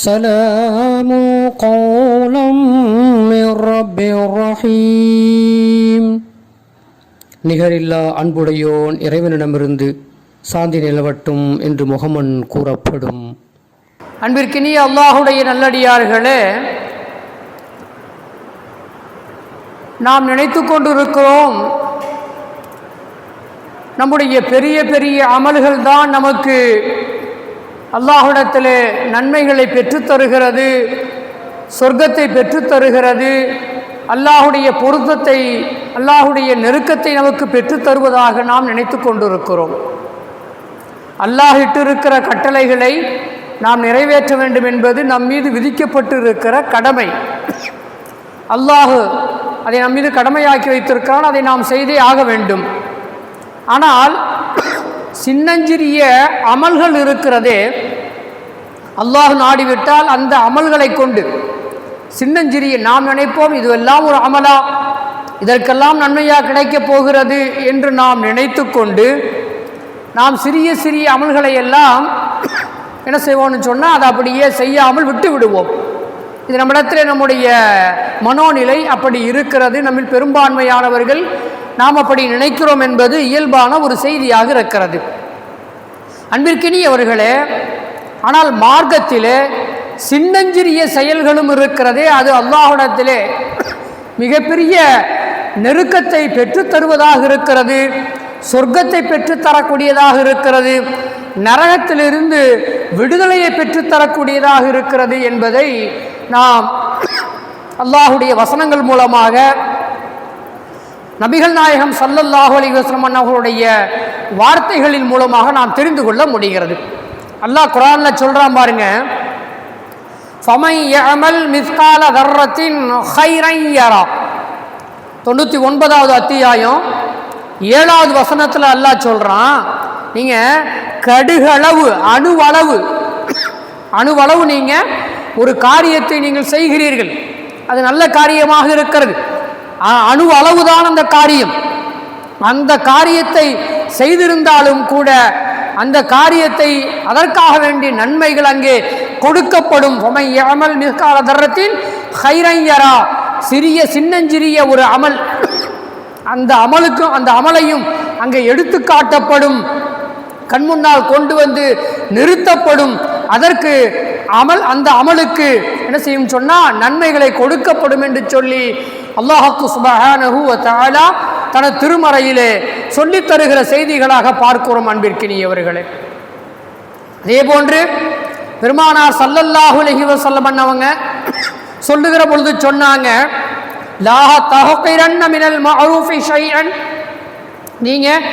سلام قولا من رب رحيم நிகரில்லா அன்புடையோன் இறைவனிடமிருந்து சாந்தி நிலவட்டும் என்று முகமன் கூறப்படும் அன்பிற்கினிய அல்லாஹுடைய நல்லடியார்களே நாம் நினைத்து கொண்டிருக்கிறோம் நம்முடைய பெரிய பெரிய அமல்கள் தான் நமக்கு அல்லாஹ்விடத்தில் நன்மைகளை பெற்றுத் தருகிறது சொர்க்கத்தை பெற்றுத் தருகிறது அல்லாஹுடைய பொருத்தத்தை அல்லாஹுடைய நெருக்கத்தை நமக்கு பெற்றுத் தருவதாக நாம் நினைத்து கொண்டிருக்கிறோம். அல்லாஹிட்டிருக்கிற கட்டளைகளை நாம் நிறைவேற்ற வேண்டும் என்பது நம் மீது விதிக்கப்பட்டிருக்கிற கடமை. அல்லாஹு அதை நம் மீது கடமையாக்கி வைத்திருக்கிறான் அதை நாம் செய்தே ஆக வேண்டும். ஆனால் சின்னஞ்சிறிய அமல்கள் இருக்கிறதே. அல்லாஹ் நாடிவிட்டால் அந்த அமல்களை கொண்டு. சின்னஞ்சிறிய நாம் நினைப்போம் இதுவெல்லாம் ஒரு அமலா. இதற்கெல்லாம் நன்மையாக கிடைக்கப் போகிறது என்று நாம் நினைத்து கொண்டு நாம் சிறிய சிறிய அமல்களை எல்லாம் என்ன செய்வோம்னு சொன்னால் அதை அப்படியே செய்யாமல் விட்டு விடுவோம். இது நம்மிடத்தில் நம்முடைய மனோநிலை அப்படி இருக்கிறது. நம்மில் பெரும்பான்மையானவர்கள் நாம் அப்படி நினைக்கிறோம் என்பது இயல்பான ஒரு செய்தியாக இருக்கிறது. அன்பிற்கினியவர்களே ஆனால் மார்க்கத்திலே சின்னஞ்சிறிய செயல்களும் இருக்கிறதே அது அல்லாஹிடத்திலே மிகப்பெரிய நெருக்கத்தை பெற்றுத் தருவதாக இருக்கிறது சொர்க்கத்தை பெற்றுத்தரக்கூடியதாக இருக்கிறது நரகத்திலிருந்து விடுதலையை பெற்றுத்தரக்கூடியதாக இருக்கிறது என்பதை நாம் அல்லாஹுடைய வசனங்கள் மூலமாக நபிகள் நாயகம் சல்லல்லாஹு அலிவாஸ்லம் அவர்களுடைய வார்த்தைகளின் மூலமாக நாம் தெரிந்து கொள்ள முடிகிறது. அல்லாஹ் குரானில் சொல்கிறான் பாருங்க ஃபமை மிஸ்கால தர்ரத்தின் ஹைரன் தொண்ணூற்றி ஒன்பதாவது அத்தியாயம் ஏழாவது வசனத்தில் அல்லாஹ் சொல்கிறான் நீங்கள் கடுகளவு அணுவளவு அணுவளவு நீங்கள் ஒரு காரியத்தை நீங்கள் செய்கிறீர்கள். அது நல்ல காரியமாக இருக்கிறது. அணு அளவுதான் அந்த காரியம். அந்த காரியத்தை செய்திருந்தாலும் கூட அந்த காரியத்தை அதற்காக வேண்டிய நன்மைகள் அங்கே கொடுக்கப்படும். உமை அமல் மிகால தரத்தின் ஹைரஞ்சரா சிறிய சின்னஞ்சிறிய ஒரு அமல். அந்த அமலுக்கும் அந்த அமலையும் அங்கே எடுத்து காட்டப்படும். கண்முன்னால் கொண்டு வந்து நிறுத்தப்படும். அதற்கு அமல் அந்த அமலுக்கு என்ன செய்யும் சொன்னால் நன்மைகளை கொடுக்கப்படும் என்று சொல்லி அல்லாஹாக்கு சுபஹானஹு வ தனது திருமறையிலே சொல்லித் தருகிற செய்திகளாக பார்க்கிறோம் அன்பிற்கினியவர்களே. அதே போன்று பெருமானார் சல்லல்லாஹு அலைஹி சொல்ல பண்ணவங்க சொல்லுகிற பொழுது சொன்னாங்க லாஹ தஹகிரன்ன மினல் மஅரூஃபி ஷைஅன். நீங்கள்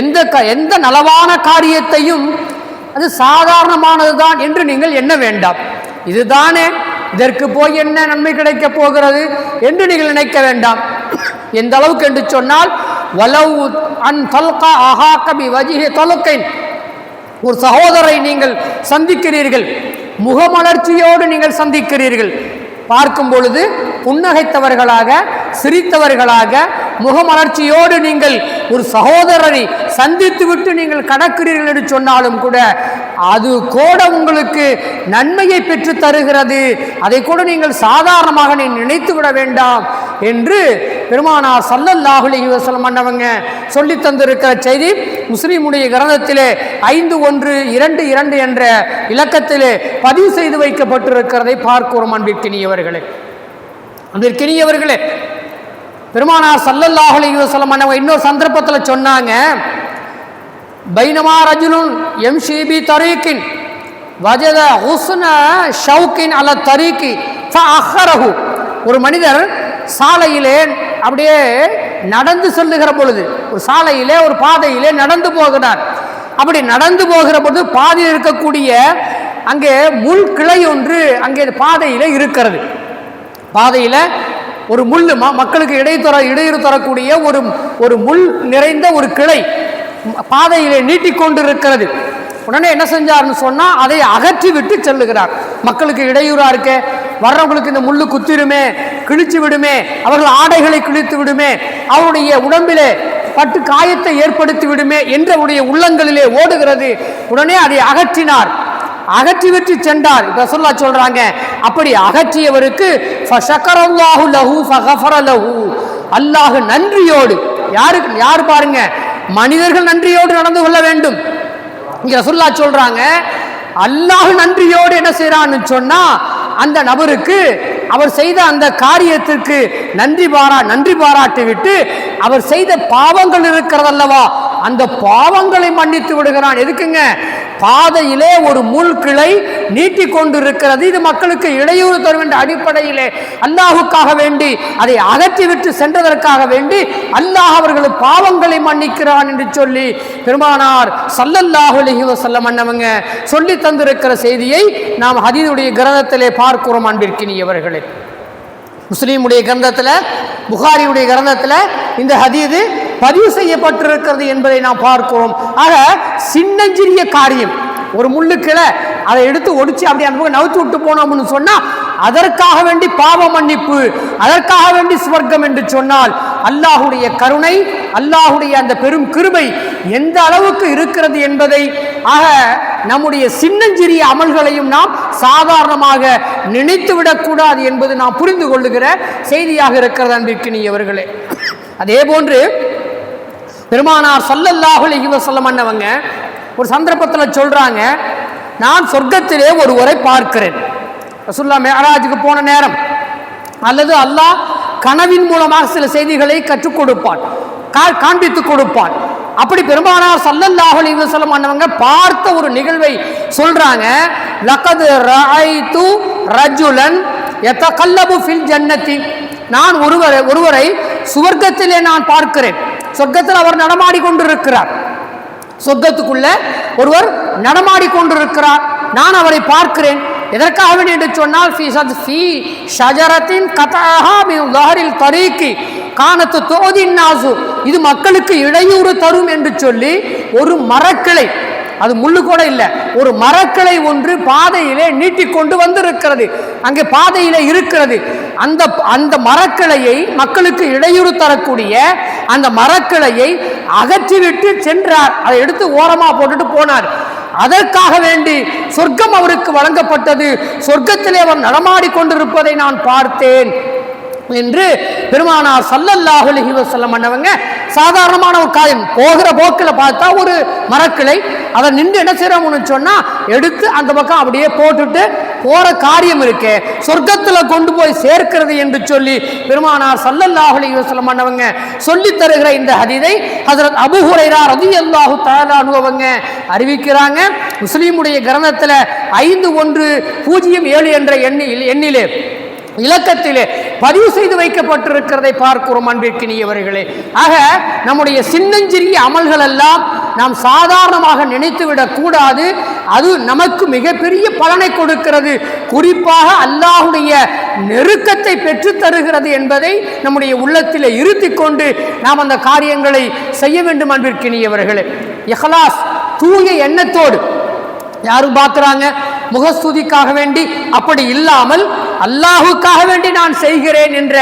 எந்த க எந்த நலவான காரியத்தையும் அது சாதாரணமானது தான் என்று நீங்கள் எண்ண வேண்டாம். இதுதானே இதற்கு போய் என்ன நன்மை கிடைக்கப் போகிறது என்று நீங்கள் நினைக்க வேண்டாம். எந்த அளவுக்கு என்று சொன்னால் வலவு அன் தல்கா அஹா கபி வஜிஹி ஒரு சகோதரை நீங்கள் சந்திக்கிறீர்கள் முகமலர்ச்சியோடு நீங்கள் சந்திக்கிறீர்கள். பார்க்கும் பொழுது புன்னகைத்தவர்களாக சிரித்தவர்களாக முகமலர்ச்சியோடு நீங்கள் ஒரு சகோதரரை சந்தித்துவிட்டு நீங்கள் கடக்கிறீர்கள் என்று சொன்னாலும் கூட அது கூட உங்களுக்கு நன்மையை பெற்று தருகிறது. அதை கூட நீங்கள் சாதாரணமாக நீ நினைத்து விட வேண்டாம் என்று பெருமானார் சல்லல்லாஹுலி அலைஹி மன்னவங்க சொல்லி தந்திருக்கிற செய்தி. முஸ்லீமுடைய கிரந்தத்திலே ஐந்து ஒன்று இரண்டு இரண்டு என்ற இலக்கத்திலே பதிவு செய்து வைக்கப்பட்டிருக்கிறதை பார்க்கிறோம் அன்பிற்கினியவர்களே. அன்பிற்கினியவர்களே பெருமானார் சல்லல்லாஹு அலைஹி வஸல்லம் அண்ணவங்க இன்னொரு சந்தர்ப்பத்தில் சொன்னாங்க. பைனமா ரஜுலுன் எம்ஷிபி தரீக்கின் வஜத ஹுஸ்ன ஷவுக்கின் அல தரீக்கி அஹரஹு ஒரு மனிதர் சாலையிலே அப்படியே நடந்து செல்லுகிற பொழுது ஒரு சாலையிலே ஒரு பாதையிலே நடந்து போகிறார். அப்படி நடந்து போகிற பொழுது பாதையில் இருக்கக்கூடிய அங்கே முள் கிளை ஒன்று அங்கே பாதையில் இருக்கிறது. பாதையில் ஒரு முள் மக்களுக்கு இடைத்தர இடையூறு தரக்கூடிய ஒரு ஒரு முள் நிறைந்த ஒரு கிளை பாதையிலே நீட்டிக்கொண்டு இருக்கிறது உடனே என்ன செஞ்சார்னு சொன்னால் அதை அகற்றி விட்டு செல்லுகிறார். மக்களுக்கு இடையூறாக இருக்க வர்றவங்களுக்கு இந்த முள்ளு குத்திருமே கிழிச்சு விடுமே அவர்கள் ஆடைகளை கிழித்து விடுமே அவருடைய உடம்பிலே பட்டு காயத்தை ஏற்படுத்தி விடுமே என்றவுடைய உள்ளங்களிலே ஓடுகிறது. உடனே அதை அகற்றினார். அகற்றிவிட்டு சென்றார். இப்ப சொல்லா சொல்றாங்க அப்படி அகற்றியவருக்கு அல்லாஹு ஃபகஃபர லஹு நன்றியோடு யாருக்கு யார் பாருங்க மனிதர்கள் நன்றியோடு நடந்து கொள்ள வேண்டும். இங்க ரசுல்லா சொல்றாங்க அல்லாஹ் நன்றியோடு என்ன செய்யறான்னு சொன்னா அந்த நபருக்கு அவர் செய்த அந்த காரியத்திற்கு நன்றி பாரா நன்றி பாராட்டி விட்டு அவர் செய்த பாவங்கள் இருக்கிறதல்லவா அந்த பாவங்களை மன்னித்து விடுகிறான். எதுக்குங்க? பாதையிலே ஒரு முள் கிளை நீட்டி கொண்டிருக்கிறது. இது மக்களுக்கு இடையூறு தரும் என்ற அடிப்படையிலே அல்லாஹுக்காக வேண்டி அதை அகற்றிவிட்டு சென்றதற்காக வேண்டி அல்லாஹ் அவர்கள் பாவங்களை மன்னிக்கிறான் என்று சொல்லி பெருமானார் சல்லல்லாஹு அலைஹி வஸல்லம் அன்னவங்க சொல்லி தந்திருக்கிற செய்தியை நாம் ஹதீதுடைய கிரந்தத்திலே பார்க்கிறோம் அன்பிற்கினியவர்களே முஸ்லீமுடைய கிரந்தத்தில் புகாரியுடைய கிரந்தத்தில் இந்த ஹதீது பதிவு செய்யப்பட்டிருக்கிறது என்பதை நாம் பார்க்கிறோம். ஆக சின்னஞ்சிறிய காரியம். ஒரு முள்ளுக்கில அதை எடுத்து ஒடிச்சு அப்படி அந்த பக்கம் நவுத்து விட்டு போனோம்னு சொன்னா அதற்காக வேண்டி பாவ மன்னிப்பு அதற்காக வேண்டி சுவர்க்கம் என்று சொன்னால் அல்லாஹுடைய கருணை அல்லாஹுடைய அந்த பெரும் கிருபை எந்த அளவுக்கு இருக்கிறது என்பதை ஆக நம்முடைய சின்னஞ்சிறிய அமல்களையும் நாம் சாதாரணமாக நினைத்து விடக்கூடாது என்பது நாம் புரிந்து கொள்ளுகிற செய்தியாக இருக்கிறது அன்பிற்கினியவர்களே. அதே போன்று பெருமானார் சொல்லல்லாஹுலி அலைஹி வஸல்லம் ஒரு சந்தர்ப்பத்தில் சொல்கிறாங்க நான் சொர்க்கத்திலே ஒருவரை பார்க்கிறேன். ரசூல்லா மேராஜுக்கு போன நேரம் அல்லது அல்லாஹ் கனவின் மூலமாக சில செய்திகளை கற்றுக் கொடுப்பான் கா- காண்பித்துக் கொடுப்பான். அப்படி பெருமானார் சல்லல்லாஹு அலைஹி வஸல்லம் பார்த்த ஒரு நிகழ்வை சொல்றாங்க லகது ரஐது ரஜுலன் யதகல்லபு ஃபில் ஜன்னத்தி. நான் ஒருவரை ஒருவரை சுவர்க்கத்திலே நான் பார்க்கிறேன். சொர்க்கத்தில் அவர் நடமாடி கொண்டிருக்கிறார். சொர்க்கத்துக்குள்ள ஒருவர் நடமாடி கொண்டிருக்கிறார். நான் அவரை பார்க்கிறேன். எதற்காக என்று சொன்னால் ஃபி சத் ஃபி ஷஜரத்தின் கதஹா மின் லஹரில் தரீக்கி காணத்து தோதி நாசு. இது மக்களுக்கு இடையூறு தரும் என்று சொல்லி ஒரு மரக்கிளை அது முள்ளு கூட இல்லை ஒரு மரக்கிளை ஒன்று பாதையிலே நீட்டிக்கொண்டு வந்திருக்கிறது. அங்கே பாதையிலே இருக்கிறது. அந்த அந்த மரக்கிளையை மக்களுக்கு இடையூறு தரக்கூடிய அந்த மரக்கிளையை அகற்றிவிட்டு சென்றார். அதை எடுத்து ஓரமாக போட்டுட்டு போனார். அதற்காக வேண்டி சொர்க்கம் அவருக்கு வழங்கப்பட்டது. சொர்க்கத்திலே அவர் நடமாடி கொண்டிருப்பதை நான் பார்த்தேன் என்று பெருமானார் சல்லல்லாஹுலி அலைஹி பண்ணவங்க சாதாரணமான ஒரு காயம். போகிற போக்கில் பார்த்தா ஒரு மரக்கிளை. அதை நின்று என்ன செய்யறோம்னு சொன்னால் எடுத்து அந்த பக்கம் அப்படியே போட்டுட்டு போற காரியம் இருக்கு. சொர்க்கத்துல கொண்டு போய் சேர்க்கிறது என்று சொல்லி பெருமானார் சல்லல்லாஹுலி அலைஹி பண்ணவங்க சொல்லி தருகிற இந்த ஹதீதை அதில் அபூ ஹுரைரா ரலியல்லாஹு தஆலா அறிவிக்கிறாங்க. முஸ்லீமுடைய கிரந்தத்தில் ஐந்து ஒன்று பூஜ்ஜியம் ஏழு என்ற எண்ணில் எண்ணிலே இலக்கத்திலே பதிவு செய்து வைக்கப்பட்டிருக்கிறதை பார்க்கிறோம் அன்பிற்கினியவர்களே. ஆக நம்முடைய சின்னஞ்சிறிய அமல்கள் எல்லாம் நாம் சாதாரணமாக நினைத்துவிடக் கூடாது. அது நமக்கு மிகப்பெரிய பலனை கொடுக்கிறது. குறிப்பாக அல்லாஹுடைய நெருக்கத்தை பெற்றுத் தருகிறது என்பதை நம்முடைய உள்ளத்தில் இருத்தி கொண்டு நாம் அந்த காரியங்களை செய்ய வேண்டும் அன்பிற்கினியவர்களே. இஹ்லாஸ் தூய எண்ணத்தோடு யாரும் பார்க்குறாங்க? முகஸ்துதிக்காக வேண்டி அப்படி இல்லாமல் அல்லாஹுக்காக வேண்டி நான் செய்கிறேன் என்ற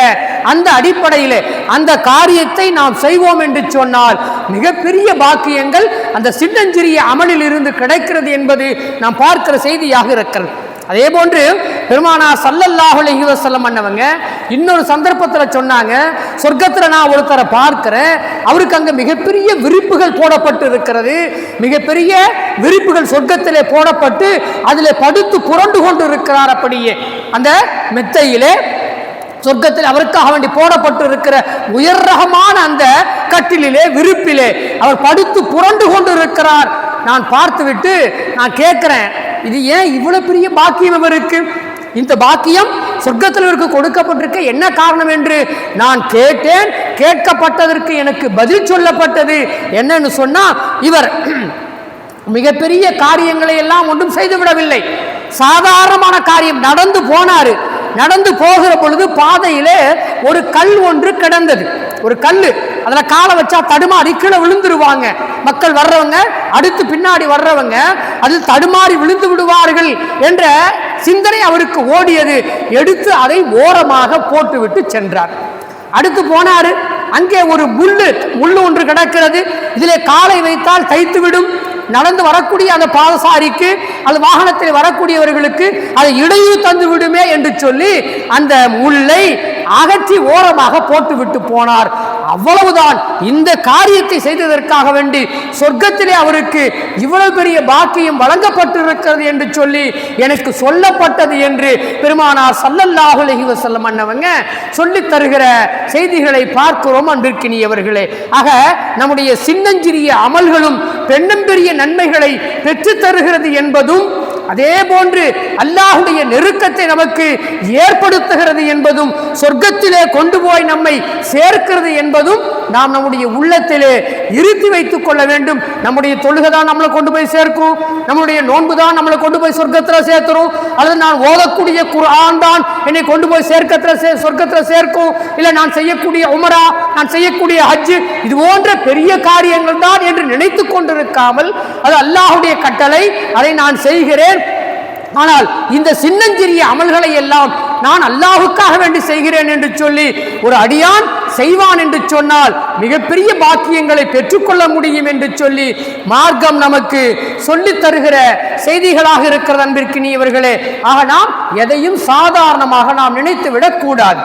அந்த அடிப்படையில் அந்த காரியத்தை நாம் செய்வோம் என்று சொன்னால் மிகப்பெரிய பாக்கியங்கள் அந்த சின்னஞ்சிறிய அமலில் இருந்து கிடைக்கிறது என்பது நாம் பார்க்கிற செய்தியாக இருக்கிறது. அதே போன்று பெருமானா சல்லல்லாஹுலி வசல்லம் பண்ணவங்க இன்னொரு சந்தர்ப்பத்தில் சொன்னாங்க சொர்க்கத்தில் நான் ஒருத்தரை பார்க்கிறேன் அவருக்கு அங்கே மிகப்பெரிய விரிப்புகள் போடப்பட்டு இருக்கிறது மிகப்பெரிய விரிப்புகள் சொர்க்கத்திலே போடப்பட்டு அதில் படுத்து புரண்டு கொண்டு இருக்கிறார் அப்படியே. அந்த மெத்தையிலே சொர்க்கத்தில் அவருக்காக வேண்டி போடப்பட்டு இருக்கிற உயர் ரகமான அந்த கட்டிலிலே விருப்பிலே அவர் படுத்து புரண்டு கொண்டு இருக்கிறார் நான் பார்த்துவிட்டு நான் கேட்குறேன் இது ஏன் இவ்வளவு பெரிய பாக்கியம் இவருக்கு? இந்த பாக்கியம் சொர்க்கத்தில் இவருக்கு கொடுக்கப்பட்டிருக்க என்ன காரணம் என்று நான் கேட்டேன். கேட்கப்பட்டதற்கு எனக்கு பதில் சொல்லப்பட்டது. என்னன்னு சொன்னால் இவர் மிகப்பெரிய காரியங்களை எல்லாம் ஒன்றும் செய்து விடவில்லை. சாதாரணமான காரியம் நடந்து போனாரு. நடந்து போகிற பொழுது பாதையிலே ஒரு கல் ஒன்று கிடந்தது. ஒரு கல் அதுல காலை வச்சா தடுமாறி கீழே விழுந்துருவாங்க. மக்கள் வர்றவங்க அடுத்து பின்னாடி வர்றவங்க அதில் தடுமாறி விழுந்து விடுவார்கள் என்ற சிந்தனை அவருக்கு ஓடியது. எடுத்து அதை ஓரமாக போட்டுவிட்டு சென்றார். அடுத்து போனாரு. அங்கே ஒரு முள்ளு முள்ளு ஒன்று கிடக்கிறது. இதிலே காலை வைத்தால் தைத்து விடும் நடந்து வரக்கூடிய அந்த பாதசாரிக்கு அது வாகனத்தில் வரக்கூடியவர்களுக்கு அது இடையூறு தந்து விடுமே என்று சொல்லி அந்த முல்லை அகற்றி ஓரமாக போட்டுவிட்டு போனார். அவ்வளவுதான். இந்த காரியத்தை செய்ததற்காக வேண்டி சொர்க்கத்திலே அவருக்கு இவ்வளவு பெரிய பாக்கியம் வழங்கப்பட்டிருக்கிறது என்று சொல்லி எனக்கு சொல்லப்பட்டது என்று பெருமானார் சல்லல்லாஹு அலைஹி அண்ணவங்க சொல்லித் தருகிற செய்திகளை பார்க்கிறோம் அன்பிற்கினியவர்களே ஆக நம்முடைய சின்னஞ்சிறிய அமல்களும் பெண்ணும் பெரிய நன்மைகளை பெற்றுத் தருகிறது என்பதும் அதே போன்று அல்லாஹுடைய நெருக்கத்தை நமக்கு ஏற்படுத்துகிறது என்பதும் சொர்க்கத்திலே கொண்டு போய் நம்மை சேர்க்கிறது என்பதும் நாம் நம்முடைய உள்ளத்திலே இருத்தி வைத்துக் கொள்ள வேண்டும். நம்முடைய தொழுகை தான் நம்மளை கொண்டு போய் சேர்க்கும். நம்முடைய நோன்பு தான் நம்மளை கொண்டு போய் சொர்க்கத்தில் சேர்த்துரும். அல்லது நான் ஓதக்கூடிய குரான் தான் என்னை கொண்டு போய் சேர்க்கத்தில் சே சொர்க்கத்தில் சேர்க்கும். இல்லை நான் செய்யக்கூடிய உமரா நான் செய்யக்கூடிய ஹஜ்ஜு இது போன்ற பெரிய காரியங்கள் தான் என்று நினைத்து கொண்டிருக்காமல் அது அல்லாஹுடைய கட்டளை அதை நான் செய்கிறேன். ஆனால் இந்த சின்னஞ்சிறிய அமல்களை எல்லாம் நான் அல்லாஹுக்காக வேண்டி செய்கிறேன் என்று சொல்லி ஒரு அடியான் செய்வான் என்று சொன்னால் மிகப்பெரிய பாக்கியங்களை பெற்றுக்கொள்ள முடியும் என்று சொல்லி மார்க்கம் நமக்கு சொல்லி தருகிற செய்திகளாக இருக்கிறது இவர்களே ஆக நாம் எதையும் சாதாரணமாக நாம் நினைத்து விடக்கூடாது